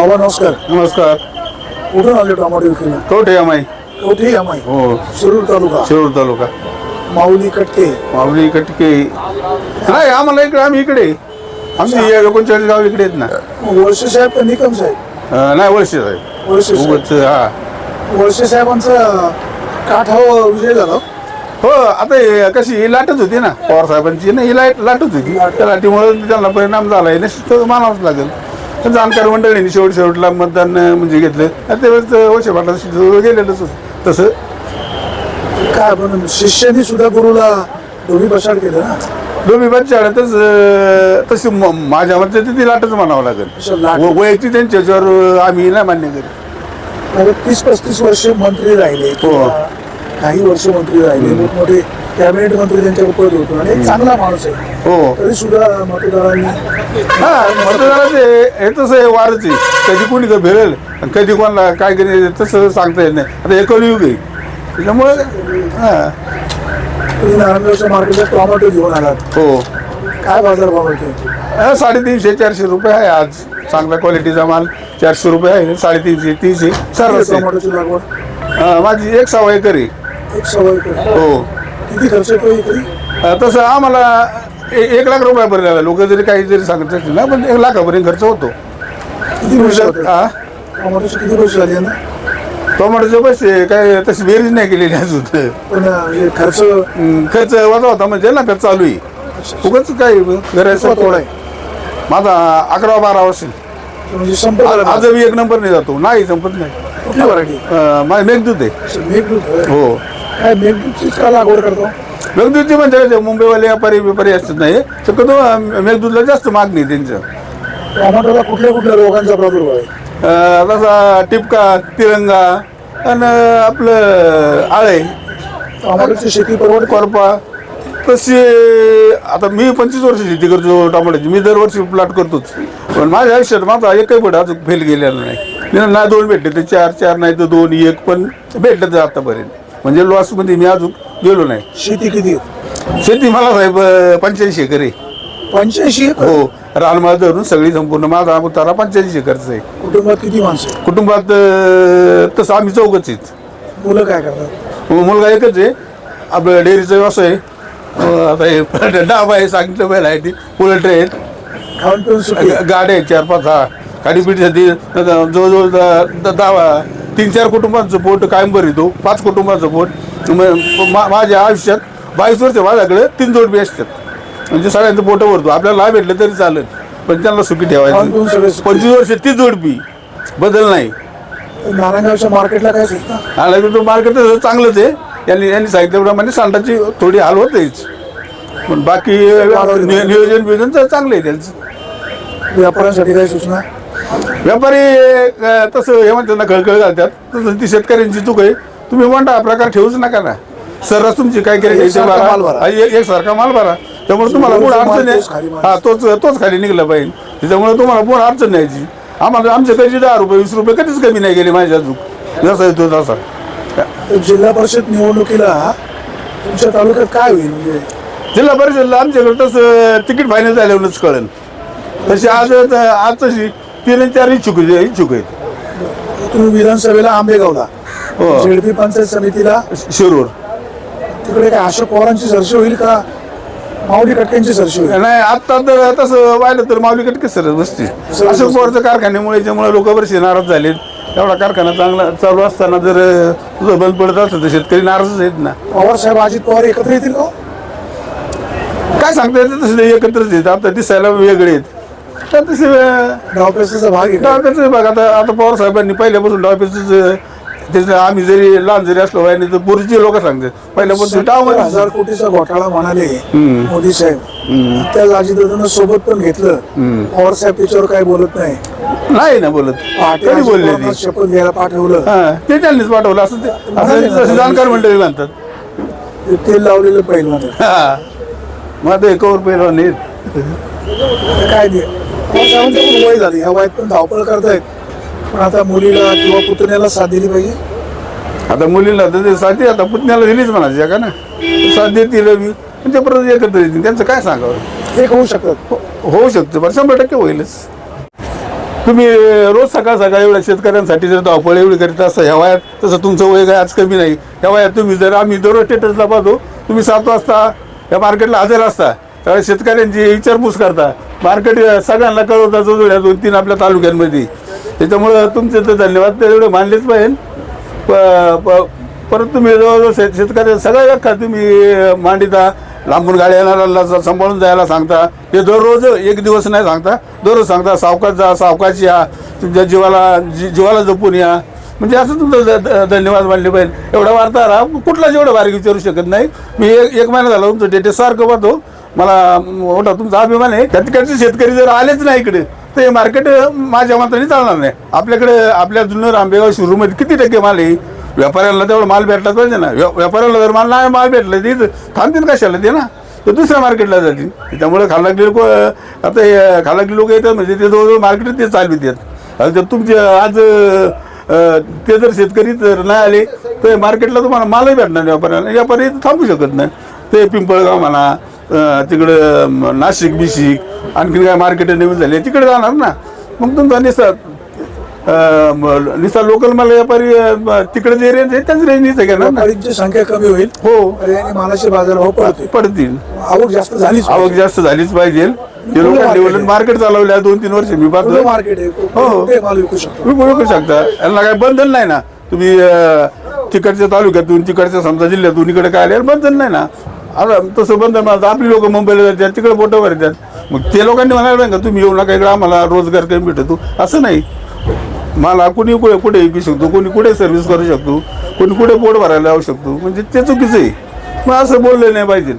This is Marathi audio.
बाबा नमस्कार. नमस्कार. कुठून आले टोमॅटो विक्रीला कवठे अमाई कोठे अमाई हो. शिरूर तालुका. शिरूर तालुका. माऊली कटके. माऊली कटके. नाही आम्हाला इकडे आम्ही इकडे. आमची एकोणचाळीस गाव इकडे आहेत ना. वळसे साहेब का निकम साहेब? अं, नाही साहेब. वळसे साहेब. उगाच हा. वळसे साहेबांचा काठावर विजय झाला. हो आता हे कशी ही लाटच होती ना पवार साहेबांची. ना ही लाइट लाटच होती. त्या लाटीमुळे त्यांना परिणाम झाला निश्चित मानावंच लागेल. पण जाणकार मंडळींनी शेवट शेवटला मतदान म्हणजे घेतलं. आणि त्यावेळेस वर्षे पाटला गेलेलंच तसं? काय म्हणून शिष्यांनी सुद्धा गुरुला दोन्ही बसाड केलं ना? दोन्ही बच्चाळ्यातच तशी माझ्या मते ती लाटच म्हणावं लागेल. वैयक्तिक त्यांच्यावर आम्ही नाही मान्य करू तीस पस्तीस वर्ष मंत्री राहिले किंवा काही वर्ष मंत्री राहिले. मोठमोठे कॅबिनेट मंत्री त्यांच्या पद होतो आणि एक चांगला माणूस आहे. हो. तरी सुद्धा मतदारांनी हा मतदाराचे हे तसं आहे वारच कधी कोणी का भेरेल आणि कधी कोणाला काय करेल तसं सांगता येत नाही. आता हे कलियुग आहे. त्याच्यामुळे हा. तुम्ही नारायणगावच्या मार्केटला टोमॅटो घेऊन आलात. हो. काय बाजार भाव होते हा, साडेतीनशे चारशे रुपये आहे आज. चांगल्या क्वालिटीचा माल. चारशे रुपये आहे. साडेतीनशे तीनशे. सर्वच आहे. टोमॅटोची लागवड? माझी एक सहा एकर आहे. एक सवय करा. हो. किती खर्च येतो एकरी अ, तसं आम्हाला ए- एक लाख रुपयापर्यंत लोक जरी काही जरी सांगत असतील ना पण एक लाखापर्यंत खर्च होतो. किती पैसे होते? हा टोमॅटोचे किती पैसे झाले ना टोमॅटोचे पैसे काय तशी बेरीज नाही केलेली अजून. पण हे खर्च हम्म, खर्च वाजा होता म्हणजे ना खर्च चालू आहे. उगाच काय घराचं थोडा आहे. माझा अकरा बारा वर्ष म्हणजे संपला आज मी एक नंबर नाही जातो. नाही संपत नाही. कुठली व्हरायटी अ, माझं मेघदूत आहे. मेघदूत. हो. काय मेघदूतचीच का लागवड करतो? मेघदूतची म्हणजे कसे मुंबईवाले व्यापारी व्यापारी असतात नाही शक्यतो अ, मेघदूतला जास्त मागणी आहे त्यांचं. टोमॅटोला कुठल्या कुठल्या रोगांचा प्रादुर्भाव आहे? अ, तसा टिपका तिरंगा आणि आपलं आळे. टोमॅटोची शेती परवडते? कोरपा. तशी आता मी पंचवीस वर्ष शेती करतो टोमॅटोची. मी दरवर्षी प्लॉट करतोच. पण माझ्या आयुष्यात माझा एकही पड अजून फेल गेलेला नाही. नाही दोन भेटले तर चार चार नाही तर दोन एक पण भेटलं तर आतापर्यंत. म्हणजे लॉसमध्ये मी अजून गेलो नाही. शेती किती आहे? शेती मला साहेब पंच्याऐंशी एकर आहे. पंच्याऐंशी? हो रानमाळ धरून सगळी संपूर्ण माझा उतारा पंच्याऐंशी एकरचा आहे. कुटुंबात किती माणसं? कुटुंबात अ, तसं आम्ही चौघच आहेत. मुलं काय करतात? मु- मुलगा एकच आहे. आपलं डेअरीचा व्यवसाय आहे. अ, आता हे डाब आहे सांगितलं पहिला आहे ती. पोल्ट्री आहेत. खाऊन पिऊन सुखी ग- गाड्या आहेत चार पाच हा गाडीपिटीसाठी जवळजवळ द- द- दहा तीन चार कुटुंबांचं पोट कायम भरितो पाच कुटुंबांचं पोट. म- माझ्या आयुष्यात बावीस वर्ष माझ्याकडे तीन जोडबी असतात. म्हणजे सगळ्यांचं पोट भरतो. आपल्याला लाभ भेटलं तरी चालेल. पण त्यांना सुखी ठेवायचं. पंचवीस वर्ष ती जोडबी बदल नाही. नारायणगावच्या मार्केटला काय मार्केट चांगलंच आहे. यांनी यांनी सांगितल्याप्रमाणे सांडाची थोडी हाल होतेच. पण बाकी नियोजन बियोजन चांगलं आहे त्यांचं. व्यापाऱ्यांसाठी काय सूचना? व्यापारी तसं हे म्हणतात ना खळखळ घालतात. तसं ती शेतकऱ्यांची चूक आहे. तुम्ही म्हणता प्रकार ठेवूच नका ना. सर्रास तुमची काय केली. एक सारखा माल भरा. त्यामुळे तुम्हाला माल अडचण आहे. हा तोच तोच खाली निघला पाहिजे. त्याच्यामुळे तुम्हाला पुढे अडचण नाही यायची. आम्हाला आमचे कधी दहा रुपये वीस रुपये कधीच कमी नाही गेले माझ्या अजून जसा येतो तसा. जिल्हा परिषद निवडणुकीला तुमच्या तालुक्यात काय होईल? म्हणजे जिल्हा परिषदला आमच्याकडे तसं तिकीट फायनल झाल्यावरच कळेल. तशी आज आज तशी तीन आणि चार इच्छुक इच्छुक आहेत. तुम्ही विधानसभेला आंबेगावला हो. झेडपी पंचायत समितीला. शिरूर. तिकडे काय अशोक पवारांची चर्चा होईल का? माऊली कटक्यांची चर्चा होईल? नाही आता तर तसं पाहिलं तर माऊली कटके सरच बसते अशोक पवारच्या कारखान्यामुळे याच्यामुळे लोक बरेचसे नाराज झालेत. एवढा कारखाना चांगला चालू असताना जर तुझं बंद पडत असतं तर शेतकरी नाराजच आहेत ना. पवार साहेब अजित पवार एकत्र येतील का काय सांगता येतं तसं ते एकत्रच आहेत. आता दिसायला वेगळे आहेत. तर तसे भाग आहे का? डावपेचं बघ आता आता पवार साहेबांनी पहिल्यापासून डावपेच त्याचं आम्ही जरी लहान जरी असलो पाहिजे तर पूर्वीचे लोक सांगतात पहिल्यापासून डाव सत्तर हजार कोटीचा घोटाळा म्हणाले मोदी साहेब. त्या अजितदादांना सोबत पण घेतलं. पवार साहेब त्याच्यावर काय बोलत नाही. नाही ना बोलत. पहाटे कधी बोलले शपथ घ्यायला पाठवलं. हा ते त्यांनीच पाठवलं. असं ते असं तसं जाणकार मंडळी म्हणतात. ते तेल लावलेलं पहिलवान. हा. मग ते कवर पहिला नीट काय ते? पण वय झाली. ह्या वयात पण धावपळ करतायत. पण आता मुलीला किंवा पुतण्याला साथ दिली पाहिजे. आता मुलीला तर ते साथ आता पुतण्याला दिलीच म्हणायची का ना. साथ देतील. बी पण ते परत एकत्र येतील. त्यांचं काय सांगावं? एक होऊ शकतात हो- होऊ शकतं. बरं शंभर टक्के होईलच. तुम्ही रोज सकाळ सकाळ एवढ्या शेतकऱ्यांसाठी जर धावपळ एवढी करीत असता ह्या वयात तसं तुमचं वय काय आज कमी नाही. ह्या वयात तुम्ही जर आम्ही दररोज स्टेटसला पाहतो तुम्ही सात वाजता या मार्केटला हजर असता. त्यावेळेस शेतकऱ्यांची विचारपूस करता. मार्केट सगळ्यांना कळवता जवळ दोन तीन आपल्या तालुक्यांमध्ये. त्याच्यामुळं तुमचे तर धन्यवाद ते एवढे मानलेच पाहिजे. प- परत तुम्ही जवळजवळ शेत शेतकऱ्या सगळ्या व्याख्या तुम्ही मांडिता. लांबून गाड्या येणाऱ्याला सांभाळून जायला सांगता. हे दररोज एक दिवस नाही सांगता दररोज सांगता सावकाश जा सावकाश या तुमच्या जीवाला जी- जीवाला जपून या. म्हणजे असं तुमचं धन्यवाद मानले पाहिजे. एवढा वार्ताहर हा कुठलाच एवढं बारीक विचारू शकत नाही. मी एक एक महिना झाला तुमचं डेटे सारखं पाहतो. मला मोठा तुमचा अभिमान आहे. त्या तिकडचे शेतकरी जर आलेच नाही इकडे तर हे मार्केट माझ्या मताने चालणार नाही. आपल्याकडे आपल्या जुन्नर आंबेगाव शोरूममध्ये किती टक्के माल आहे? व्यापाऱ्याला तेवढा माल भेटला पाहिजे ना. व्यापाऱ्याला जर माल नाही माल भेटला ते थांबतील कशाला? ते ना. तर दुसऱ्या मार्केटला जातील. त्यामुळे खालागली लोक आता हे खालागली लोक येतात म्हणजे ते जवळजवळ मार्केट ते चालवितात आणि तुमचे आज ते जर शेतकरी जर नाही आले तर मार्केटला तुम्हाला मालही भेटणार व्यापाऱ्याला. व्यापारी थांबू शकत नाही. ते पिंपळगाव म्हणा तिकडं नाशिक बिशिक आणखीन काय मार्केट नवीन झाले तिकडे जाणार ना. मग तुमचा निसा निसा लोकल मला व्यापारी तिकडे जे रेंज आहे त्याच रेंजनीच घेणार ना? व्यापारींची संख्या कमी होईल. हो. पर्यायाने मालाचे बाजारभाव पडते पडतील. आवक जास्त झालीच आवक जास्त झालीच पाहिजे. जे डेव्हलप. मार्केट चालवल्या दोन तीन वर्ष मी पाहतो मार्केट आहे. हो. माल विकू शकतो. तुम्ही बोलू शकता. यांना काही बंधन नाही ना. तुम्ही अं, तिकडच्या तालुक्यातून तिकडच्या समजा जिल्ह्यातून इकडे काय आले बंधन नाही ना. आता तसं बंधन माझा आपली लोक मुंबईला जातात तिकडे बोटं भरतात मग ते लोकांनी म्हणायला पाहिजे का तुम्ही येऊ नका इकडे आम्हाला रोजगार काही भेटतो. असं नाही. मला कुणी कुठे कुठे विकू शकतो कोणी कुठे सर्व्हिस करू शकतो कोणी कुठे पोट भरायला लावू शकतो. म्हणजे ते चुकीचं आहे. मग असं बोललं नाही पाहिजे.